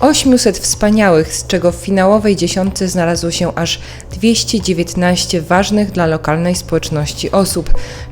800 wspaniałych, z czego w finałowej dziesiątce znalazło się aż 219 ważnych dla lokalnej społeczności osób.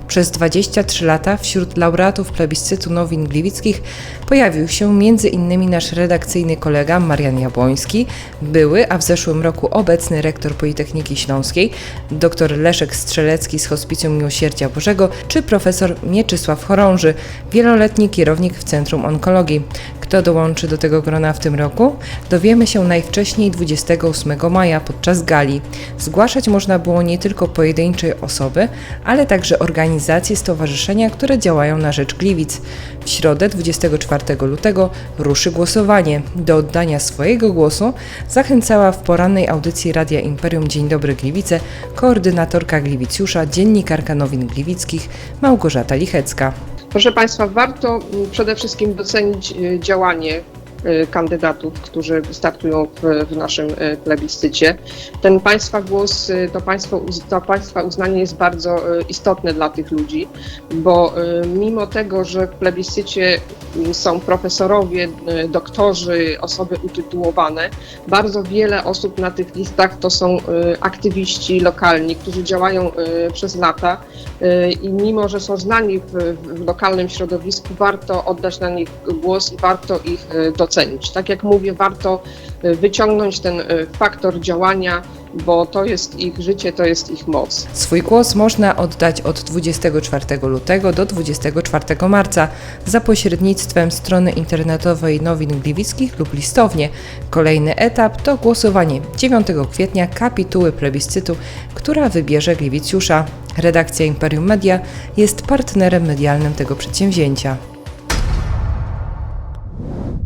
Przez 23 lata wśród laureatów plebiscytu nowin gliwickich pojawił się m.in. nasz redakcyjny kolega Marian Jabłoński, były, a w zeszłym roku obecny rektor Politechniki Śląskiej, dr Leszek Strzelecki z Hospicjum Miłosierdzia Bożego, czy profesor Mieczysław Chorąży, wieloletni kierownik w Centrum Onkologii. Kto dołączy do tego grona w tym roku? Dowiemy się najwcześniej 28 maja podczas gali. Zgłaszać można było nie tylko pojedyncze osoby, ale także organizacje, stowarzyszenia, które działają na rzecz Gliwic. W środę 24 lutego ruszy głosowanie. Do oddania swojego głosu zachęcała w porannej audycji Radia Imperium Dzień Dobry Gliwice koordynatorka Gliwicjusza, dziennikarka nowin gliwickich Małgorzata Lichecka. Proszę Państwa, warto mm, przede wszystkim docenić y, działanie y, kandydatów, którzy startują w, w naszym y, plebiscycie. Ten Państwa głos, to, państwo, to Państwa uznanie jest bardzo istotne dla tych ludzi, bo mimo tego, że w plebiscycie są profesorowie, y, doktorzy, osoby utytułowane, bardzo wiele osób na tych listach to są y, aktywiści lokalni, którzy działają y, przez lata i mimo, że są znani w, w lokalnym środowisku, warto oddać na nich głos i warto ich docenić. Tak jak mówię, warto wyciągnąć ten faktor działania, bo to jest ich życie, to jest ich moc. Swój głos można oddać od 24 lutego do 24 marca za pośrednictwem strony internetowej Nowin Gliwickich lub listownie. Kolejny etap to głosowanie 9 kwietnia kapituły plebiscytu, która wybierze Gliwicjusza. Redakcja Imperium Media jest partnerem medialnym tego przedsięwzięcia.